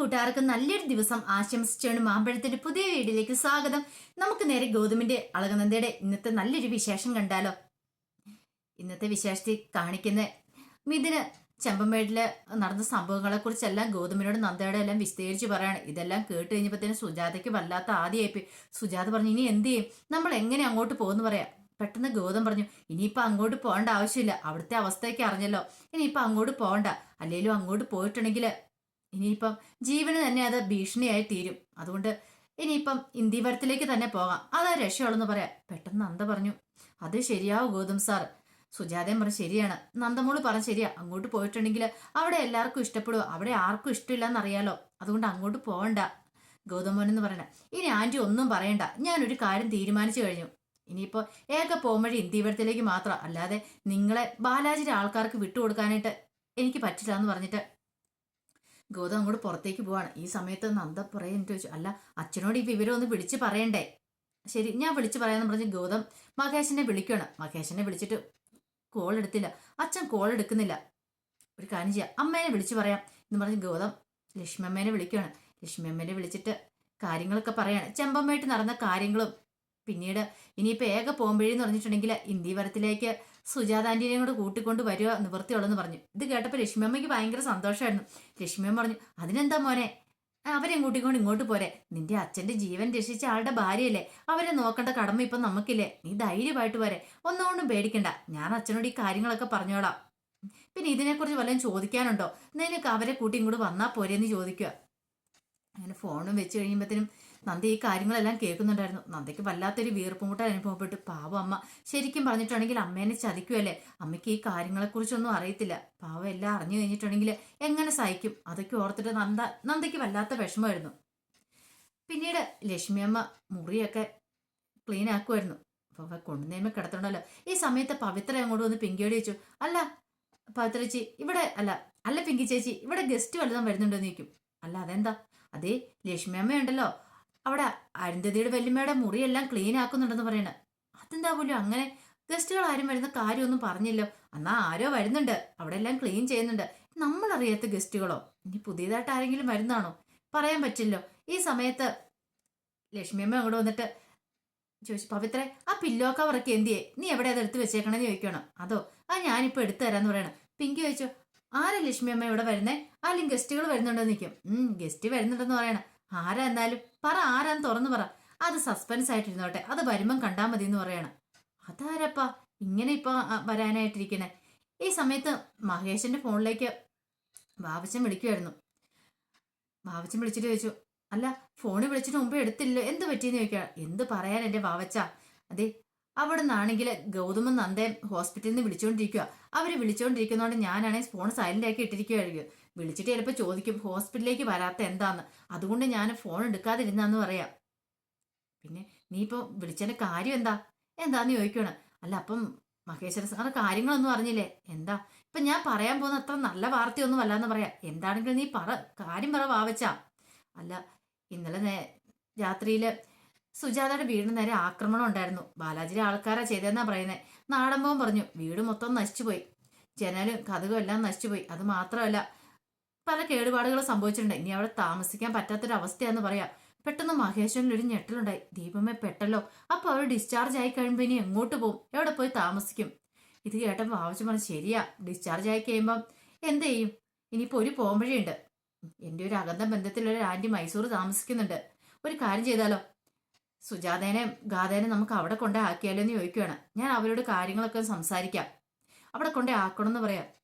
കൂട്ടുകാർക്ക് നല്ലൊരു ദിവസം ആശംസിച്ചുകൊണ്ട് മാമ്പഴത്തിന്റെ പുതിയ വീഡിയോയിലേക്ക് സ്വാഗതം. നമുക്ക് നേരെ ഗോതമ്പിന്റെ അളകനന്ദയുടെ ഇന്നത്തെ നല്ലൊരു വിശേഷം കണ്ടാലോ? ഇന്നത്തെ വിശേഷത്തിൽ കാണിക്കുന്ന മിഥുന് ചെമ്പമേടിൽ നടന്ന സംഭവങ്ങളെ കുറിച്ചെല്ലാം ഗോതമ്പിനോട് നന്ദയുടെ എല്ലാം വിശദീകരിച്ച് പറയാണ്. ഇതെല്ലാം കേട്ട് കഴിഞ്ഞപ്പോഴത്തേനും സുജാതയ്ക്ക് വല്ലാത്ത ആദ്യമായിപ്പോയി സുജാത പറഞ്ഞു ഇനി എന്ത് ചെയ്യും? നമ്മൾ എങ്ങനെ അങ്ങോട്ട് പോകുന്നു പറയാം? പെട്ടെന്ന് ഗൗതം പറഞ്ഞു ഇനിയിപ്പോൾ അങ്ങോട്ട് പോകേണ്ട ആവശ്യമില്ല. അവിടുത്തെ അവസ്ഥയൊക്കെ അറിഞ്ഞല്ലോ. ഇനിയിപ്പോൾ അങ്ങോട്ട് പോകണ്ട. അല്ലെങ്കിലും അങ്ങോട്ട് പോയിട്ടുണ്ടെങ്കിൽ ഇനിയിപ്പം ജീവന് തന്നെ അത് ഭീഷണിയായി തീരും. അതുകൊണ്ട് ഇനിയിപ്പം ഇന്ത്യവരത്തിലേക്ക് തന്നെ പോകാം. അതാ രക്ഷയുള്ളെന്ന് പറയാം. പെട്ടെന്ന് നന്ദ പറഞ്ഞു. അത് ശരിയാവും ഗൗതം സാർ. സുജാതയും പറഞ്ഞു ശരിയാണ്. നന്ദമോൾ പറഞ്ഞു ശരിയാ. അങ്ങോട്ട് പോയിട്ടുണ്ടെങ്കിൽ അവിടെ എല്ലാവർക്കും ഇഷ്ടപ്പെടും അവിടെ ആർക്കും ഇഷ്ടമില്ലെന്നറിയാലോ. അതുകൊണ്ട് അങ്ങോട്ട് പോകണ്ട ഗൗതമോൻ എന്ന് പറയണ. ഇനി ആന്റി ഒന്നും പറയണ്ട. ഞാനൊരു കാര്യം തീരുമാനിച്ചു കഴിഞ്ഞു. ഇനിയിപ്പോൾ ഏക പോകുമ്പഴി ഇന്ത്യവരത്തിലേക്ക് മാത്രം. അല്ലാതെ നിങ്ങളെ ബാലാജിയുടെ ആൾക്കാർക്ക് വിട്ടുകൊടുക്കാനായിട്ട് എനിക്ക് പറ്റില്ല എന്ന് പറഞ്ഞിട്ട് ഗൗതം അങ്ങോട്ട് പുറത്തേക്ക് പോവാണ്. ഈ സമയത്ത് നന്ദ പറയാൻ ചോദിച്ചു അല്ല അച്ഛനോട് ഈ വിവരം ഒന്ന് വിളിച്ച് പറയണ്ടേ? ശരി ഞാൻ വിളിച്ച് പറയാന്ന് പറഞ്ഞ് ഗൗതം മഹേഷിനെ വിളിക്കണം മഹേഷിനെ വിളിച്ചിട്ട് കോൾ എടുത്തില്ല. അച്ഛൻ കോൾ എടുക്കുന്നില്ല. ഒരു കാര്യം ചെയ്യാം. അമ്മേനെ വിളിച്ച് പറയാം. എന്ന് പറഞ്ഞ് ഗൗതം ലക്ഷ്മി അമ്മേനെ വിളിക്കുകയാണ് ലക്ഷ്മി അമ്മേനെ വിളിച്ചിട്ട് കാര്യങ്ങളൊക്കെ പറയാണ്. ചെമ്പമ്മയായിട്ട് നടന്ന കാര്യങ്ങളും പിന്നീട് ഇനിയിപ്പോൾ ഏക പോകുമ്പോഴെന്ന് പറഞ്ഞിട്ടുണ്ടെങ്കിൽ ഇന്ത്യവരത്തിലേക്ക് സുജാത ആന്റിനെയും കൂടെ കൂട്ടിക്കൊണ്ട് വരിക നിവൃത്തിയുള്ളെന്ന് പറഞ്ഞു. ഇത് കേട്ടപ്പോൾ ലക്ഷ്മിയമ്മയ്ക്ക് ഭയങ്കര സന്തോഷമായിരുന്നു ലക്ഷ്മിയമ്മ പറഞ്ഞു അതിനെന്താ മോനെ? അവരെ കൂട്ടിക്കൊണ്ട് ഇങ്ങോട്ട് പോരെ. നിന്റെ അച്ഛന്റെ ജീവൻ രക്ഷിച്ച ആളുടെ ഭാര്യയല്ലേ? അവരെ നോക്കേണ്ട കടമ ഇപ്പം നമുക്കില്ലേ? നീ ധൈര്യമായിട്ട് പോരെ. ഒന്നുകൊണ്ടും പേടിക്കണ്ട. ഞാൻ അച്ഛനോട് ഈ കാര്യങ്ങളൊക്കെ പറഞ്ഞോളാം. പിന്നെ ഇതിനെക്കുറിച്ച് വല്ലതും ചോദിക്കാനുണ്ടോ? നിനക്ക് അവരെ കൂട്ടി ഇങ്ങോട്ട് വന്നാൽ പോരെന്ന് ചോദിക്കുക അങ്ങനെ ഫോണും വെച്ച് കഴിയുമ്പോഴത്തേനും നന്ദി ഈ കാര്യങ്ങളെല്ലാം കേൾക്കുന്നുണ്ടായിരുന്നു. നന്ദിക്ക് വല്ലാത്തൊരു വീർപ്പുമുട്ട അനുഭവപ്പെട്ടു. പാവം അമ്മ. ശരിക്കും പറഞ്ഞിട്ടുണ്ടെങ്കിൽ അമ്മേനെ ചതിക്കുമല്ലേ അമ്മയ്ക്ക് ഈ കാര്യങ്ങളെക്കുറിച്ചൊന്നും അറിയത്തില്ല. പാവം എല്ലാം അറിഞ്ഞു കഴിഞ്ഞിട്ടുണ്ടെങ്കിൽ എങ്ങനെ സഹിക്കും? അതൊക്കെ ഓർത്തിട്ട് നന്ദ നന്ദയ്ക്ക് വല്ലാത്ത വിഷമമായിരുന്നു. പിന്നീട് ലക്ഷ്മിയമ്മ മുറിയൊക്കെ ക്ലീൻ ആക്കുമായിരുന്നു. അപ്പൊ കൊണ്ടുനേമ കിടത്തണ്ടല്ലോ ഈ സമയത്ത് പവിത്ര അങ്ങോട്ട് വന്ന് പിങ്കിയോട് ചോദിച്ചു അല്ല പവിത്ര ചേച്ചി ഇവിടെ അല്ല അല്ല പിങ്കി ചേച്ചി ഇവിടെ ഗസ്റ്റ് വല്ലതും വരുന്നുണ്ടോ എന്ന് അല്ല അതെന്താ? അതേ ലക്ഷ്മിയമ്മ ഉണ്ടല്ലോ അവിടെ അരുന്ധതിയുടെ വല്യമ്മയുടെ മുറിയെല്ലാം ക്ലീൻ ആക്കുന്നുണ്ടെന്ന് പറയണ. അതെന്താ പോലും അങ്ങനെ ഗസ്റ്റുകൾ ആരും വരുന്ന കാര്യമൊന്നും പറഞ്ഞില്ലോ. എന്നാ ആരോ വരുന്നുണ്ട്. അവിടെ എല്ലാം ക്ലീൻ ചെയ്യുന്നുണ്ട്. നമ്മൾ അറിയാത്ത ഗസ്റ്റുകളോ? ഇനി പുതിയതായിട്ട് ആരെങ്കിലും വരുന്നതാണോ പറയാൻ പറ്റില്ലോ. ഈ സമയത്ത് ലക്ഷ്മിയമ്മ അങ്ങോട്ട് വന്നിട്ട് ചോദിച്ചു പവിത്രേ ആ പില്ലോ കവറൊക്കെ എന്തിയേ? നീ എവിടെ അത് എടുത്ത് വെച്ചേക്കണമെന്ന് ചോദിക്കണം അതോ ആ ഞാനിപ്പോ എടുത്തു തരാന്ന് പറയണം. പിങ്കി ചോദിച്ചു ആരാ ലക്ഷ്മിയമ്മ ഇവിടെ വരുന്നേ? അല്ലെങ്കിൽ ഗസ്റ്റുകൾ വരുന്നുണ്ടോ? നിൽക്കും ഗസ്റ്റ് വരുന്നുണ്ടെന്ന് പറയണം. ആരാ എന്നാലും പറ ആരാന്ന് തുറന്നു പറ. അത് സസ്പെൻസ് ആയിട്ടിരുന്നോട്ടെ. അത് വരുമ്പം കണ്ടാൽ മതി എന്ന് പറയണം. അതാരപ്പാ? ഇങ്ങനെ ഇപ്പൊ വരാനായിട്ടിരിക്കണേ. ഈ സമയത്ത് മഹേഷിന്റെ ഫോണിലേക്ക് ബാബച്ചൻ വിളിക്കുമായിരുന്നു ബാബച്ചൻ വിളിച്ചിട്ട് ചോദിച്ചു അല്ല ഫോണിൽ വിളിച്ചിട്ട് മുമ്പ് എടുത്തില്ലോ എന്ത് പറ്റിയെന്ന് ചോദിക്കുക എന്ത് പറയാൻ എന്റെ ബാവച്ച അതെ അവിടെ നിന്നാണെങ്കിൽ ഗൗതമൻ നന്ദൻ ഹോസ്പിറ്റലിൽ നിന്ന് വിളിച്ചുകൊണ്ടിരിക്കുക അവർ വിളിച്ചുകൊണ്ടിരിക്കുന്നതുകൊണ്ട് ഞാനാണെങ്കിൽ ഫോൺ സൈലന്റ് ആക്കി ഇട്ടിരിക്കുകയായിരിക്കും വിളിച്ചിട്ട് ചിലപ്പോൾ ചോദിക്കും ഹോസ്പിറ്റലിലേക്ക് വരാത്ത എന്താന്ന്. അതുകൊണ്ട് ഞാൻ ഫോൺ എടുക്കാതിരുന്നാന്ന് പറയാം. പിന്നെ നീ ഇപ്പോൾ വിളിച്ചതിന്റെ കാര്യം എന്താ? എന്താന്ന് ചോദിക്കണം അല്ല അപ്പം മഹേശ്വര സാറ് കാര്യങ്ങളൊന്നും അറിഞ്ഞില്ലേ? എന്താ? ഇപ്പൊ ഞാൻ പറയാൻ പോകുന്ന അത്ര നല്ല വാർത്തയൊന്നും അല്ലാന്ന് പറയാം. എന്താണെങ്കിലും നീ പറ കാര്യം പറ വാവച്ചാ. അല്ല ഇന്നലെ നേ- രാത്രിയിൽ സുജാതയുടെ വീടിന് നേരെ ആക്രമണം ഉണ്ടായിരുന്നു. ബാലാജിയിലെ ആൾക്കാരാ ചെയ്തതെന്നാ പറയുന്നത് നാടൻപോൻ പറഞ്ഞു വീട് മൊത്തം നശിച്ചുപോയി. ജനലും കഥകും എല്ലാം നശിച്ചുപോയി. അത് മാത്രമല്ല പല കേടുപാടുകളും സംഭവിച്ചിട്ടുണ്ട്. ഇനി അവിടെ താമസിക്കാൻ പറ്റാത്തൊരവസ്ഥയാന്ന് പറയാം. പെട്ടെന്ന് മഹേശ്വരൻ ഒരു ഞെട്ടലുണ്ടായി. ദീപമേ പെട്ടല്ലോ. അപ്പൊ അവർ ഡിസ്ചാർജ് ആയി കഴിയുമ്പോൾ ഇനി എങ്ങോട്ട് പോകും എവിടെ പോയി താമസിക്കും? ഇത് കേട്ടപ്പോൾ ആവശ്യം പറഞ്ഞു ശരിയാ ഡിസ്ചാർജ് ആയി കഴിയുമ്പം എന്ത് ചെയ്യും? ഇനിയിപ്പോ ഒരു പോംവഴിയുണ്ട്. എന്റെ ഒരു അകന്ന ബന്ധത്തിലൊരു ആന്റി മൈസൂർ താമസിക്കുന്നുണ്ട്. ഒരു കാര്യം ചെയ്താലോ? സുജാതേനെ ഗാതേനെ നമുക്ക് അവിടെ കൊണ്ടേ ആക്കിയാലോ എന്ന് ചോദിക്കുകയാണ് ഞാൻ അവരോട് കാര്യങ്ങളൊക്കെ സംസാരിക്കാം. അവിടെ കൊണ്ടേ ആക്കണം എന്ന് പറയാം.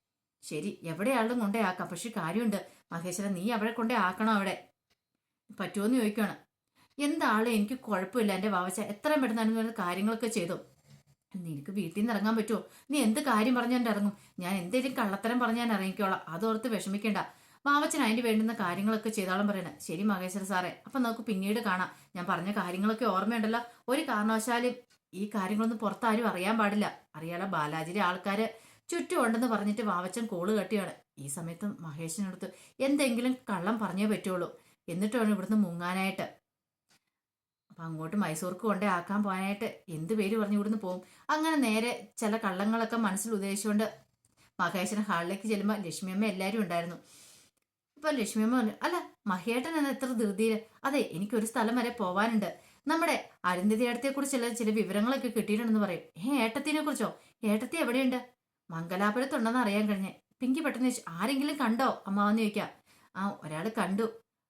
ശരി എവിടെയാളും കൊണ്ടേ ആക്കാം പക്ഷെ കാര്യമുണ്ട്. മഹേശ്വരൻ നീ അവിടെ കൊണ്ടേ ആക്കണം അവിടെ? പറ്റുമോന്ന് ചോദിക്കുകയാണ് എന്താളും എനിക്ക് കുഴപ്പമില്ല. എന്റെ വാവച്ച എത്രയും പെട്ടെന്ന് കാര്യങ്ങളൊക്കെ ചെയ്തു. നിനക്ക് വീട്ടിൽ നിന്ന് ഇറങ്ങാൻ പറ്റുമോ നീ എന്ത് കാര്യം പറഞ്ഞാൽ ഇറങ്ങും. ഞാൻ എന്തേലും കള്ളത്തരം പറഞ്ഞാൽ ഇറങ്ങിക്കോളാം അതോർത്ത് വിഷമിക്കേണ്ട. വാവച്ചൻ അതിന് വേണ്ടുന്ന കാര്യങ്ങളൊക്കെ ചെയ്താളും പറയണേ. ശരി മഹേശ്വര സാറേ. അപ്പം നമുക്ക് പിന്നീട് കാണാം. ഞാൻ പറഞ്ഞ കാര്യങ്ങളൊക്കെ ഓർമ്മയുണ്ടല്ലോ. ഒരു കാരണവശാലും ഈ കാര്യങ്ങളൊന്നും പുറത്താരും അറിയാൻ പാടില്ല. അറിയാലോ ബാലാജിയിലെ ആൾക്കാര് ചുറ്റും ഉണ്ടെന്ന് പറഞ്ഞിട്ട് വാവച്ചൻ കോൾ കെട്ടിയാണ്. ഈ സമയത്ത് മഹേഷിനടുത്ത് എന്തെങ്കിലും കള്ളം പറഞ്ഞേ പറ്റുള്ളൂ. എന്നിട്ടാണ് ഇവിടുന്ന് മുങ്ങാനായിട്ട്. അപ്പൊ അങ്ങോട്ട് മൈസൂർക്ക് കൊണ്ടേ ആക്കാൻ പോകാനായിട്ട് എന്ത് പേര് പറഞ്ഞ് ഇവിടുന്ന് പോകും അങ്ങനെ നേരെ ചില കള്ളങ്ങളൊക്കെ മനസ്സിൽ ഉദ്ദേശിച്ചുകൊണ്ട് മഹേശ്വരൻ ഹാളിലേക്ക് ചെല്ലുമ്പോൾ ലക്ഷ്മിയമ്മ എല്ലാവരും ഉണ്ടായിരുന്നു. ഇപ്പൊ ലക്ഷ്മിയമ്മ പറഞ്ഞു അല്ല മഹേട്ടൻ എന്ന എത്ര ധൃതിയിൽ അതെ എനിക്കൊരു സ്ഥലം വരെ പോവാനുണ്ട്. നമ്മുടെ അരുന്ധതി കുറിച്ചുള്ള ചില വിവരങ്ങളൊക്കെ കിട്ടിയിട്ടുണ്ടെന്ന് പറയും. ഏ ഏട്ടത്തിനെ കുറിച്ചോ? ഏട്ടത്തി എവിടെയുണ്ട്? മംഗലാപുരത്തുണ്ടെന്ന് അറിയാൻ കഴിഞ്ഞേ. പിങ്കി പെട്ടെന്ന് ചോദിച്ചു ആരെങ്കിലും കണ്ടോ? അമ്മാവെന്ന് ചോദിക്കാം ആ ഒരാൾ കണ്ടു.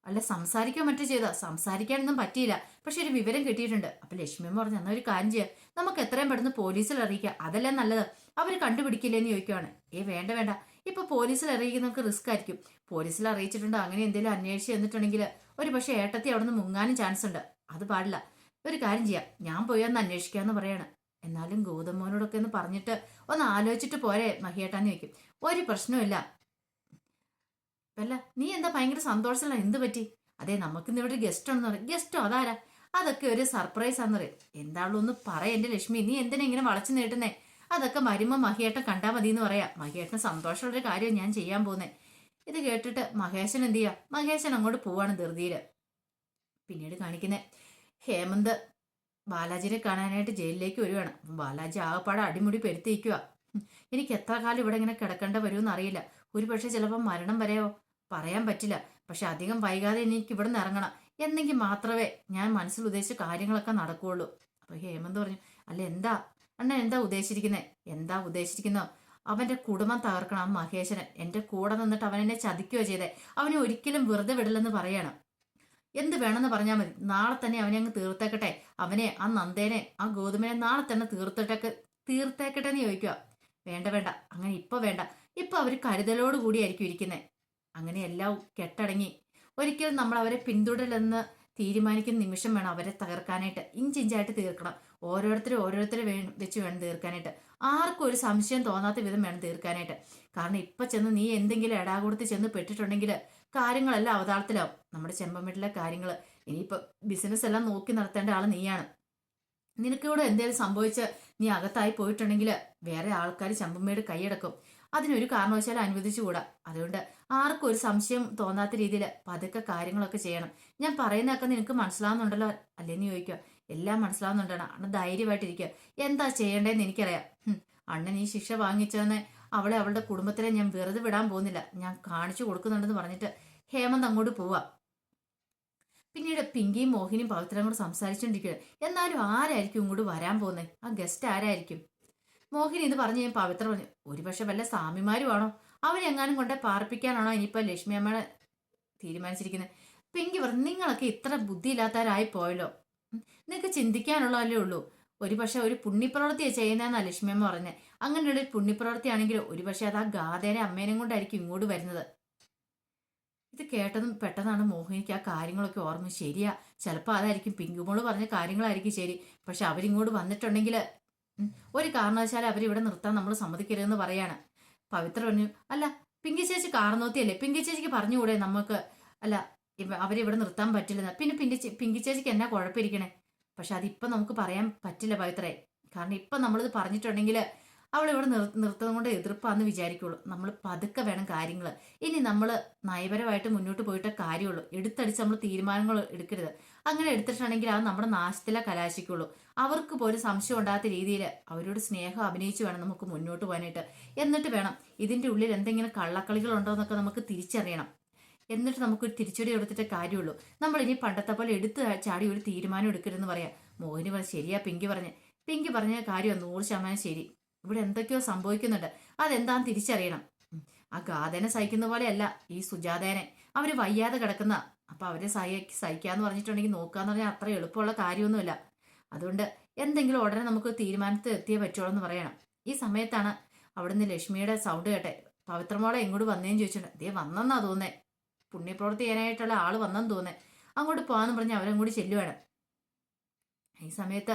അല്ല സംസാരിക്കോ മറ്റോ ചെയ്തോ? സംസാരിക്കാനൊന്നും പറ്റിയില്ല. പക്ഷെ ഒരു വിവരം കിട്ടിയിട്ടുണ്ട്. അപ്പൊ ലക്ഷ്മി പറഞ്ഞു എന്നാ ഒരു കാര്യം ചെയ്യാം. നമുക്ക് എത്രയും പെട്ടെന്ന് പോലീസിൽ അറിയിക്കാം. അതല്ലേ നല്ലത്. അവർ കണ്ടുപിടിക്കില്ലെന്ന് ചോദിക്കുവാണ്. ഏ വേണ്ട വേണ്ട. ഇപ്പൊ പോലീസിൽ അറിയിക്കുന്നവർക്ക് റിസ്ക് ആയിരിക്കും. പോലീസിൽ അറിയിച്ചിട്ടുണ്ടോ? അങ്ങനെ എന്തെങ്കിലും അന്വേഷിച്ച് എന്നിട്ടുണ്ടെങ്കിൽ ഒരു പക്ഷേ ഏട്ടത്തി അവിടെ നിന്ന് മുങ്ങാനും ചാൻസ് ഉണ്ട് അത് പാടില്ല. ഒരു കാര്യം ചെയ്യാം. ഞാൻ പോയി ഒന്ന് അന്വേഷിക്കാന്ന് പറയാണ്. എന്നാലും ഗൗതമോനോടൊക്കെ ഒന്ന് പറഞ്ഞിട്ട് ഒന്ന് ആലോചിച്ചിട്ട് പോരെ മഹിയേട്ടാന്ന് ചോദിക്കും. ഒരു പ്രശ്നമില്ല അല്ല നീ എന്താ ഭയങ്കര സന്തോഷമല്ല എന്ത് പറ്റി? അതെ നമുക്കിന്ന് ഇവിടെ ഗസ്റ്റ് ഉണ്ടെന്ന് പറയും. ഗസ്റ്റോ അതാരാ? അതൊക്കെ ഒരു സർപ്രൈസ് ആണെന്ന് പറയും. എന്താണല്ലോ ഒന്ന് പറ എന്റെ ലക്ഷ്മി നീ എന്തിനാ ഇങ്ങനെ വളച്ചു നീട്ടുന്നേ? അതൊക്കെ വരുമ്പോ മഹിയേട്ടൻ കണ്ടാൽ മതി എന്ന് പറയാം. മഹിയേട്ടൻ സന്തോഷമുള്ളൊരു കാര്യം ഞാൻ ചെയ്യാൻ പോകുന്നേ ഇത് കേട്ടിട്ട് മഹേശൻ എന്ത് ചെയ്യാ? മഹേശൻ അങ്ങോട്ട് പോവാണ് ധൃതിയിൽ. പിന്നീട് കാണിക്കുന്നേ. ഹേമന്ത് ബാലാജിനെ കാണാനായിട്ട് ജയിലിലേക്ക് വരുവാണ്. ബാലാജി ആകപ്പാടെ അടിമുടി പെരുത്തിയിരിക്കുക എനിക്ക് എത്ര കാലം ഇവിടെ ഇങ്ങനെ കിടക്കേണ്ട വരുമെന്ന് അറിയില്ല. ഒരു പക്ഷേ ചിലപ്പോൾ മരണം വരെയോ പറയാൻ പറ്റില്ല. പക്ഷെ അധികം വൈകാതെ എനിക്ക് ഇവിടെ നിന്ന് ഇറങ്ങണം. എന്നെങ്കിൽ മാത്രമേ ഞാൻ മനസ്സിൽ ഉദ്ദേശിച്ച കാര്യങ്ങളൊക്കെ നടക്കുകയുള്ളൂ അപ്പോൾ ഹേമന്ത് പറഞ്ഞു അല്ല എന്താ? അണ്ണൻ എന്താ ഉദ്ദേശിച്ചിരിക്കുന്നത് എന്താ ഉദ്ദേശിച്ചിരിക്കുന്നോ? അവന്റെ കുടുംബം തകർക്കണം ആ മഹേശനെ എന്റെ കൂടെ നിന്നിട്ട് അവൻ എന്നെ ചതിക്കുകയോ ചെയ്തേ. അവനെ ഒരിക്കലും വെറുതെ വിടില്ലെന്ന് പറയണം. എന്ത് വേണമെന്ന് പറഞ്ഞാൽ മതി. നാളെ തന്നെ അവനെ അങ്ങ് തീർത്തേക്കട്ടെ. അവനെ ആ നന്ദേനെ ആ ഗോതമ്പിനെ നാളെ തന്നെ തീർത്തിട്ടൊക്കെ തീർത്തേക്കട്ടെ എന്ന് ചോദിക്കുക വേണ്ട വേണ്ട. അങ്ങനെ ഇപ്പൊ വേണ്ട. ഇപ്പൊ അവർ കരുതലോട് കൂടിയായിരിക്കും ഇരിക്കുന്നത് അങ്ങനെ എല്ലാം കെട്ടടങ്ങി. ഒരിക്കലും നമ്മൾ അവരെ പിന്തുടരില്ലെന്ന് തീരുമാനിക്കുന്ന നിമിഷം വേണം അവരെ തകർക്കാനായിട്ട്. ഇഞ്ചിഞ്ചായിട്ട് തീർക്കണം. ഓരോരുത്തരും ഓരോരുത്തരെ വേ വെച്ച് വേണം തീർക്കാനായിട്ട്. ആർക്കും ഒരു സംശയം തോന്നാത്ത വിധം വേണം തീർക്കാനായിട്ട്. കാരണം ഇപ്പൊ ചെന്ന് നീ എന്തെങ്കിലും എടാകൂടത്ത് ചെന്ന് പെട്ടിട്ടുണ്ടെങ്കിൽ കാര്യങ്ങളെല്ലാം അവതാളത്തിലാവും. നമ്മുടെ ചെമ്പമ്മീട്ടിലെ കാര്യങ്ങൾ ഇനിയിപ്പോൾ ബിസിനസ് എല്ലാം നോക്കി നടത്തേണ്ട ആൾ നീയാണ്. നിനക്കിവിടെ എന്തെങ്കിലും സംഭവിച്ച് നീ അകത്തായി പോയിട്ടുണ്ടെങ്കിൽ വേറെ ആൾക്കാർ ചെമ്പമ്മയുടെ കൈയടക്കും. അതിനൊരു കാരണവശാലും അനുവദിച്ചുകൂടാ അതുകൊണ്ട് ആർക്കും ഒരു സംശയം തോന്നാത്ത രീതിയിൽ പതുക്കെ കാര്യങ്ങളൊക്കെ ചെയ്യണം. ഞാൻ പറയുന്നതൊക്കെ നിനക്ക് മനസ്സിലാവുന്നുണ്ടല്ലോ അല്ലേന്ന് ചോദിക്കുക. എല്ലാം മനസ്സിലാവുന്നുണ്ടാണ്. അണ്ണ ധൈര്യമായിട്ടിരിക്കുക. എന്താ ചെയ്യേണ്ടതെന്ന് എനിക്കറിയാം. അണ്ണൻ ഈ ശിക്ഷ വാങ്ങിച്ചതെന്ന് അവളെ അവളുടെ കുടുംബത്തിലെ ഞാൻ വെറുതെ വിടാൻ പോകുന്നില്ല. ഞാൻ കാണിച്ചു കൊടുക്കുന്നുണ്ടെന്ന് പറഞ്ഞിട്ട് ഹേമന്ത് അങ്ങോട്ട് പോവാ. പിന്നീട് പിങ്കിയും മോഹിനിയും പവിത്രയും കൂടെ സംസാരിച്ചുകൊണ്ടിരിക്കുക എന്നാലും ആരായിരിക്കും ഇങ്ങോട്ട് വരാൻ പോകുന്നത് ആ ഗസ്റ്റ് ആരായിരിക്കും? മോഹിനി ഇത് പറഞ്ഞു ഞാൻ പവിത്ര പറഞ്ഞു ഒരുപക്ഷെ വല്ല സ്വാമിമാരുമാണോ അവരെങ്ങാനും കൊണ്ട് പാർപ്പിക്കാനാണോ ഇനിയിപ്പോ ലക്ഷ്മി അമ്മയുടെ തീരുമാനിച്ചിരിക്കുന്നത് പിങ്കി പറഞ്ഞു നിങ്ങളൊക്കെ ഇത്ര ബുദ്ധിയില്ലാത്തവരായി പോയല്ലോ. നിങ്ങൾക്ക് ചിന്തിക്കാനുള്ളതല്ലേ ഉള്ളൂ. ഒരുപക്ഷെ ഒരു പുണ്യപ്രവൃത്തിയാണ് ചെയ്യുന്നതെന്നാ ലക്ഷ്മി അമ്മ പറഞ്ഞത് അങ്ങനെയുള്ള ഒരു പുണ്യപ്രവൃത്തിയാണെങ്കിൽ ഒരുപക്ഷെ അത് ആ ഗാഥേനെ അമ്മേനെയും കൊണ്ടായിരിക്കും ഇങ്ങോട്ട് വരുന്നത്. ഇത് കേട്ടതും പെട്ടെന്നാണ് മോഹിനിക്ക് ആ കാര്യങ്ങളൊക്കെ ഓർമ്മ ശരിയാ. ചിലപ്പോൾ അതായിരിക്കും. പിങ്കുമോൾ പറഞ്ഞ കാര്യങ്ങളായിരിക്കും ശരി. പക്ഷെ അവരിങ്ങോട്ട് വന്നിട്ടുണ്ടെങ്കിൽ ഒരു കാരണവശാലും അവരിവിടെ നിർത്താൻ നമ്മൾ സമ്മതിക്കരുതെന്ന് പറയാണ്. പവിത്ര പറഞ്ഞു അല്ല പിങ്കി ചേച്ചി കാർന്നോത്തിയല്ലേ? പിങ്കി ചേച്ചിക്ക് പറഞ്ഞുകൂടെ നമുക്ക് അല്ല അവരിവിടെ നിർത്താൻ പറ്റില്ലെന്ന്. പിന്നെ ചേ- പിങ്കി ചേച്ചിക്ക് എന്നാ കുഴപ്പമിരിക്കണേ? പക്ഷെ അതിപ്പം നമുക്ക് പറയാൻ പറ്റില്ല പവിത്രേ. കാരണം ഇപ്പം നമ്മളിത് പറഞ്ഞിട്ടുണ്ടെങ്കിൽ അവൾ ഇവിടെ നിർ നിർത്തുന്നത് കൊണ്ട് എതിർപ്പാന്ന് വിചാരിക്കുള്ളൂ. നമ്മൾ പതുക്കെ വേണം കാര്യങ്ങൾ ഇനി നമ്മൾ നയപരമായിട്ട് മുന്നോട്ട് പോയിട്ടേ കാര്യമുള്ളൂ. എടുത്തടിച്ച് നമ്മൾ തീരുമാനങ്ങൾ എടുക്കരുത്. അങ്ങനെ എടുത്തിട്ടാണെങ്കിൽ അത് നമ്മുടെ നാശത്തിലെ കലാശിക്കുള്ളൂ. അവർക്ക് പോലും സംശയം ഉണ്ടാകാത്ത രീതിയിൽ അവരോട് സ്നേഹം അഭിനയിച്ച് വേണം നമുക്ക് മുന്നോട്ട് പോകാനായിട്ട്. എന്നിട്ട് വേണം ഇതിന്റെ ഉള്ളിൽ എന്തെങ്കിലും കള്ളക്കളികൾ ഉണ്ടോ എന്നൊക്കെ നമുക്ക് തിരിച്ചറിയണം. എന്നിട്ട് നമുക്കൊരു തിരിച്ചടി കൊടുത്തിട്ടേ കാര്യമുള്ളൂ. നമ്മൾ ഇനി പണ്ടത്തെ പോലെ എടുത്ത് ചാടി ഒരു തീരുമാനം എടുക്കരുതെന്ന് പറയാം. മോഹിനി പറഞ്ഞു ശരിയാ പിങ്കി പറഞ്ഞ്. പിങ്കി പറഞ്ഞ കാര്യം നൂറ് ശതമാനം ശരി. ഇവിടെ എന്തൊക്കെയോ സംഭവിക്കുന്നുണ്ട്. അതെന്താന്ന് തിരിച്ചറിയണം. ആ ഗാഥനെ സഹിക്കുന്ന പോലെയല്ല ഈ സുജാതേനെ. അവർ വയ്യാതെ കിടക്കുന്ന അപ്പൊ അവരെ സഹി സഹിക്കാന്ന് പറഞ്ഞിട്ടുണ്ടെങ്കിൽ നോക്കാന്ന് പറഞ്ഞാൽ അത്ര എളുപ്പമുള്ള കാര്യമൊന്നുമില്ല. അതുകൊണ്ട് എന്തെങ്കിലും ഉടനെ നമുക്ക് തീരുമാനത്തിൽ എത്തിയേ പറ്റുള്ളൂ എന്ന് പറയണം. ഈ സമയത്താണ് അവിടുന്ന് ലക്ഷ്മിയുടെ സൗണ്ട് കേട്ടെ. പവിത്രമോളെ എങ്ങോട്ട് വന്നേന്ന് ചോദിച്ചിട്ടുണ്ട്. ദേ വന്നെന്നാ തോന്നേ പുണ്യപ്രവൃത്തി ചെയ്യാനായിട്ടുള്ള ആൾ വന്നെന്ന് തോന്നേ അങ്ങോട്ട് പോവാന്ന് പറഞ്ഞ് അവരങ്ങോട്ട് ചെല്ലുവാണ്. ഈ സമയത്ത്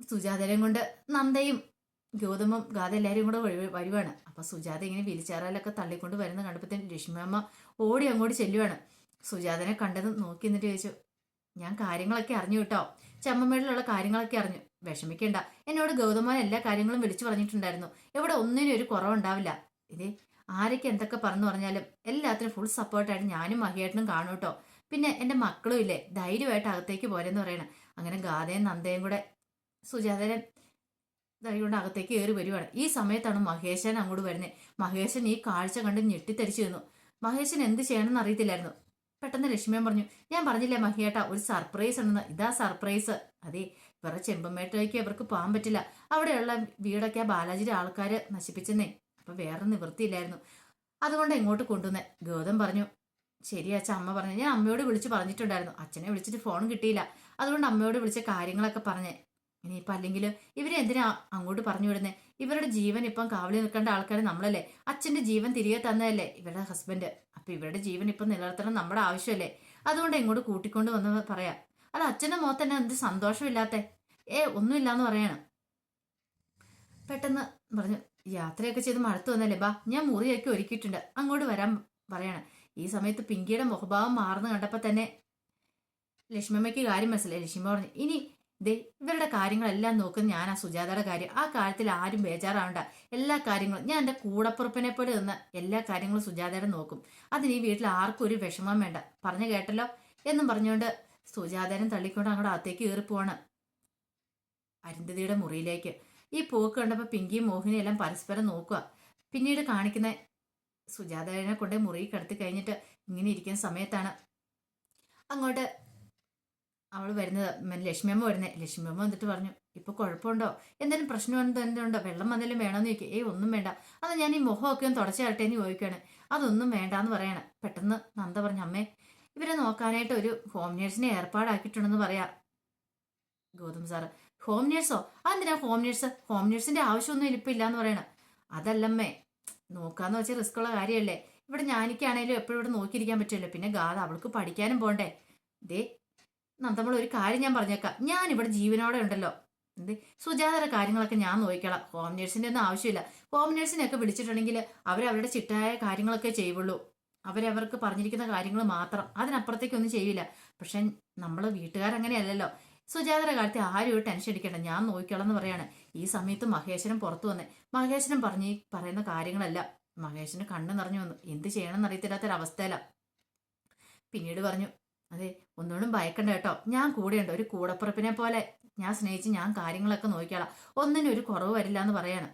സുജാതയും കൊണ്ട് നന്ദയും ഗൗതമും ഗാഥ എല്ലാവരും കൂടെ വരുവാണ്. അപ്പൊ സുജാത ഇങ്ങനെ വിളിച്ചാറാലൊക്കെ തള്ളിക്കൊണ്ട് വരുന്ന കണ്ടപ്പോൾ ലക്ഷ്മി അമ്മ ഓടി അങ്ങോട്ട് ചെല്ലുവാണ്. സുജാതനെ കണ്ടത് നോക്കി എന്നിട്ട് ചോദിച്ചു ഞാൻ കാര്യങ്ങളൊക്കെ അറിഞ്ഞു കേട്ടോ. ചമ്മമേടിലുള്ള കാര്യങ്ങളൊക്കെ അറിഞ്ഞു. വിഷമിക്കണ്ട. എന്നോട് ഗൗതമൻ എല്ലാ കാര്യങ്ങളും വിളിച്ചു പറഞ്ഞിട്ടുണ്ടായിരുന്നു. എവിടെ ഒന്നിനും ഒരു കുറവുണ്ടാവില്ല. ഇതേ ആരൊക്കെ എന്തൊക്കെ പറഞ്ഞു പറഞ്ഞാലും എല്ലാത്തിനും ഫുൾ സപ്പോർട്ടായിട്ട് ഞാനും മഹിയേട്ടനും കാണും പിന്നെ എന്റെ മക്കളും ഇല്ലേ ധൈര്യമായിട്ട് അകത്തേക്ക് പോരെന്ന് പറയണം. അങ്ങനെ ഗാഥയും നന്ദയും കൂടെ സുജാതരൻ കൊണ്ട് അകത്തേക്ക് കയറി വരുവാണ്. ഈ സമയത്താണ് മഹേശൻ അങ്ങോട്ട് വരുന്നത് മഹേശൻ ഈ കാഴ്ച കണ്ട് ഞെട്ടിത്തരിച്ചു നിന്നു. മഹേശൻ എന്ത് ചെയ്യണമെന്ന് അറിയത്തില്ലായിരുന്നു. പെട്ടെന്ന് ലക്ഷ്മിയൻ പറഞ്ഞു ഞാൻ പറഞ്ഞില്ലേ മഹിയേട്ട ഒരു സർപ്രൈസ് ഉണ്ടെന്ന്. ഇതാ സർപ്രൈസ്. അതെ ഇവരുടെ ചെമ്പമേട്ടയ്ക്ക് ഇവർക്ക് പോകാൻ പറ്റില്ല. അവിടെയുള്ള വീടൊക്കെ ആ ബാലാജിയുടെ ആൾക്കാർ നശിപ്പിച്ചെന്നേ. അപ്പൊ വേറെ നിവൃത്തിയില്ലായിരുന്നു. അതുകൊണ്ട് എങ്ങോട്ട് കൊണ്ടുവന്നേ. ഗൗതം പറഞ്ഞു ശരി അച്ഛ അമ്മ പറഞ്ഞു. ഞാൻ അമ്മയോട് വിളിച്ച് പറഞ്ഞിട്ടുണ്ടായിരുന്നു. അച്ഛനെ വിളിച്ചിട്ട് ഫോൺ കിട്ടിയില്ല. അതുകൊണ്ട് അമ്മയോട് വിളിച്ച കാര്യങ്ങളൊക്കെ പറഞ്ഞേ. ഇനിയിപ്പം അല്ലെങ്കിൽ ഇവരെ എന്തിനാ അങ്ങോട്ട് പറഞ്ഞു വിടുന്നത് ഇവരുടെ ജീവൻ ഇപ്പം കാവലി നിൽക്കേണ്ട ആൾക്കാർ നമ്മളല്ലേ? അച്ഛന്റെ ജീവൻ തിരികെ തന്നതല്ലേ ഇവരുടെ ഹസ്ബൻഡ് അപ്പൊ ഇവരുടെ ജീവൻ ഇപ്പം നിലനിർത്തണം നമ്മുടെ ആവശ്യമല്ലേ? അതുകൊണ്ട് ഇങ്ങോട്ട് കൂട്ടിക്കൊണ്ട് വന്ന് പറയാം. അത് അച്ഛന്റെ മുഖത്ത് തന്നെ എന്ത് സന്തോഷമില്ലാത്ത? ഏ ഒന്നുമില്ലാന്ന് പറയണം. പെട്ടെന്ന് പറഞ്ഞു യാത്രയൊക്കെ ചെയ്ത് മടുത്തു വന്നല്ലേ ബാ ഞാൻ മുറിയൊക്കെ ഒരുക്കിയിട്ടുണ്ട്. അങ്ങോട്ട് വരാൻ പറയണം. ഈ സമയത്ത് പിങ്കിയുടെ മുഖഭാവം മാറുന്നു കണ്ടപ്പോൾ തന്നെ ലക്ഷ്മമ്മയ്ക്ക് കാര്യം മനസ്സിലായി. ലക്ഷ്മി പറഞ്ഞു ഇനി ദേ ഇവരുടെ കാര്യങ്ങളെല്ലാം നോക്കുന്ന ഞാൻ ആ സുജാതയുടെ കാര്യം. ആ കാര്യത്തിൽ ആരും ബേജാറാവണ്ട. എല്ലാ കാര്യങ്ങളും ഞാൻ എന്റെ കൂടപ്പുറപ്പിനെ പോലെ നിന്ന് എല്ലാ കാര്യങ്ങളും സുജാതയുടെ നോക്കും. അതിന് ഈ വീട്ടിൽ ആർക്കും ഒരു വിഷമം വേണ്ട. പറഞ്ഞു കേട്ടല്ലോ? എന്നും പറഞ്ഞുകൊണ്ട് സുജാതനും തള്ളിക്കൊണ്ട് അങ്ങോട്ട് അകത്തേക്ക് കയറിപ്പോവാണ് അരുന്ധതിയുടെ മുറിയിലേക്ക്. ഈ പോക്ക് കണ്ടപ്പോൾ പിങ്കിയും മോഹിനിയും എല്ലാം പരസ്പരം നോക്കുക. പിന്നീട് കാണിക്കുന്ന സുജാതനെ കൊണ്ടേ മുറി കിടത്തി കഴിഞ്ഞിട്ട് ഇങ്ങനെ ഇരിക്കുന്ന സമയത്താണ്. അങ്ങോട്ട് അവൾ വരുന്നത്. ലക്ഷ്മി അമ്മ വരുന്നത് ലക്ഷ്മി അമ്മ വന്നിട്ട് പറഞ്ഞു ഇപ്പൊ കുഴപ്പമുണ്ടോ? എന്തെങ്കിലും പ്രശ്നം എന്ത് എന്തുണ്ടോ? വെള്ളം വന്നാലും വേണമെന്ന് ചോദിക്കും. ഏയ് ഒന്നും വേണ്ട. അത് ഞാൻ ഈ മുഖമൊക്കെ ഒന്ന് തുടച്ചാട്ടെ എന്ന് ചോദിക്കുകയാണ് അതൊന്നും വേണ്ടാന്ന് പറയാണ്. പെട്ടെന്ന് നന്ദ പറഞ്ഞു അമ്മേ ഇവരെ നോക്കാനായിട്ട് ഒരു ഹോം നേഴ്സിനെ ഏർപ്പാടാക്കിയിട്ടുണ്ടെന്ന് പറയാ. ഗൗതം സാറ് ഹോം നേഴ്സോ? അതെന്തിനാ ഹോം നേഴ്സ്? ഹോം നേഴ്സിന്റെ ആവശ്യമൊന്നും ഇപ്പം ഇല്ലാന്ന് പറയണം. അതല്ലമ്മേ നോക്കാന്ന് വെച്ചാൽ റിസ്ക് ഉള്ള കാര്യമല്ലേ ഇവിടെ ഞാനിക്കാണേലും എപ്പോഴും ഇവിടെ നോക്കിയിരിക്കാൻ പറ്റില്ല പിന്നെ ഗാഥ അവൾക്ക് പഠിക്കാനും പോണ്ടേ. ദേ നമ്മൾ ഒരു കാര്യം ഞാൻ പറഞ്ഞേക്കാം. ഞാൻ ഇവിടെ ജീവനോടെ ഉണ്ടല്ലോ. എന്ത്? സുജാതയുടെ കാര്യങ്ങളൊക്കെ ഞാൻ നോക്കിക്കളാം. ഹോം നേഴ്സിന്റെ ഒന്നും ആവശ്യമില്ല. ഹോം നേഴ്സിനെയൊക്കെ വിളിച്ചിട്ടുണ്ടെങ്കിൽ അവരവരുടെ ചിട്ടായ കാര്യങ്ങളൊക്കെ ചെയ്യുള്ളൂ. അവരവർക്ക് പറഞ്ഞിരിക്കുന്ന കാര്യങ്ങൾ മാത്രം. അതിനപ്പുറത്തേക്കൊന്നും ചെയ്യില്ല പക്ഷെ നമ്മൾ വീട്ടുകാരങ്ങനെയല്ലല്ലോ. സുജാതയുടെ കാര്യത്തിൽ ആരും ഒരു ടെൻഷൻ അടിക്കണ്ട. ഞാൻ നോക്കിക്കോളാം എന്ന് പറയാണ്. ഈ സമയത്ത് മഹേശ്വരൻ പുറത്തു വന്നേ മഹേശ്വരൻ പറഞ്ഞ് പറയുന്ന കാര്യങ്ങളല്ല. മഹേഷിന് കണ്ണു നിറഞ്ഞു വന്നു. എന്ത് ചെയ്യണമെന്ന് അറിയത്തില്ലാത്തൊരവസ്ഥയില. പിന്നീട് പറഞ്ഞു അതെ ഒന്നുകൊണ്ടും ഭയക്കണ്ട കേട്ടോ. ഞാൻ കൂടെയുണ്ട് ഒരു കൂടപ്പുറപ്പിനെ പോലെ. ഞാൻ സ്നേഹിച്ച് ഞാൻ കാര്യങ്ങളൊക്കെ നോക്കിയാളാം ഒന്നിനും ഒരു കുറവ് വരില്ല എന്ന് പറയാണ്.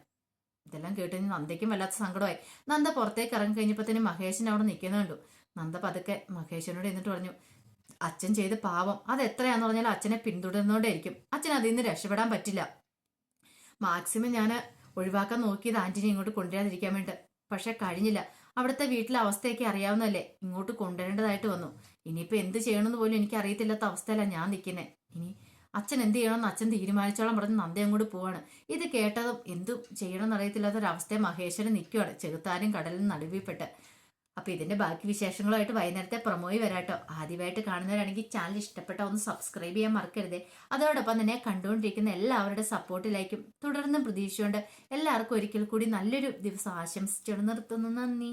ഇതെല്ലാം കേട്ട് നന്ദയ്ക്കും വല്ലാത്ത സങ്കടമായി. നന്ദ പുറത്തേക്ക് ഇറങ്ങി കഴിഞ്ഞപ്പോഴത്തേനും മഹേശൻ അവിടെ നിൽക്കുന്നുണ്ടു നന്ദ പതുക്കെ മഹേശനോട് എന്നിട്ട് പറഞ്ഞു അച്ഛൻ ചെയ്ത് പാവം. അത് എത്രയാന്ന് പറഞ്ഞാൽ അച്ഛനെ പിന്തുടർന്നുകൊണ്ടേയിരിക്കും അച്ഛൻ അതിൽ നിന്ന് രക്ഷപ്പെടാൻ പറ്റില്ല. മാക്സിമം ഞാൻ ഒഴിവാക്കാൻ നോക്കിയത് ആന്റിനെ ഇങ്ങോട്ട് കൊണ്ടുവരാതിരിക്കാൻ വേണ്ടി പക്ഷെ കഴിഞ്ഞില്ല. അവിടുത്തെ വീട്ടിലെ അവസ്ഥയൊക്കെ അറിയാവുന്നതല്ലേ? ഇങ്ങോട്ട് കൊണ്ടുവരേണ്ടതായിട്ട് വന്നു. ഇനിയിപ്പോൾ എന്ത് ചെയ്യണമെന്ന് പോലും എനിക്ക് അറിയത്തില്ലാത്ത അവസ്ഥയിലാണ് ഞാൻ നിൽക്കുന്നത് ഇനി അച്ഛൻ എന്ത് ചെയ്യണമെന്ന് അച്ഛൻ തീരുമാനിച്ചോളം പറഞ്ഞ് നന്ദി അങ്ങോട്ട് പോവാണ്. ഇത് കേട്ടതും എന്തു ചെയ്യണമെന്ന് അറിയത്തില്ലാത്ത ഒരവസ്ഥയെ മഹേശ്വരൻ നിൽക്കുവാണ് ചെകുത്താനും കടലിൽ നടുവിൽപ്പെട്ട് അപ്പോൾ ഇതിന്റെ ബാക്കി വിശേഷങ്ങളുമായിട്ട് വൈകുന്നേരത്തെ പ്രൊമോയി വരാട്ടോ. ആദ്യമായിട്ട് കാണുന്നവരാണെങ്കിൽ ചാനൽ ഇഷ്ടപ്പെട്ട ഒന്ന് സബ്സ്ക്രൈബ് ചെയ്യാൻ മറക്കരുതേ. അതോടൊപ്പം തന്നെ കണ്ടുകൊണ്ടിരിക്കുന്ന എല്ലാവരുടെ സപ്പോർട്ടിലായിരിക്കും തുടർന്നും പ്രതീക്ഷിച്ചുകൊണ്ട് എല്ലാവർക്കും ഒരിക്കൽ കൂടി നല്ലൊരു ദിവസം ആശംസിച്ചുകൊണ്ട് നിർത്തുന്നു. നന്ദി.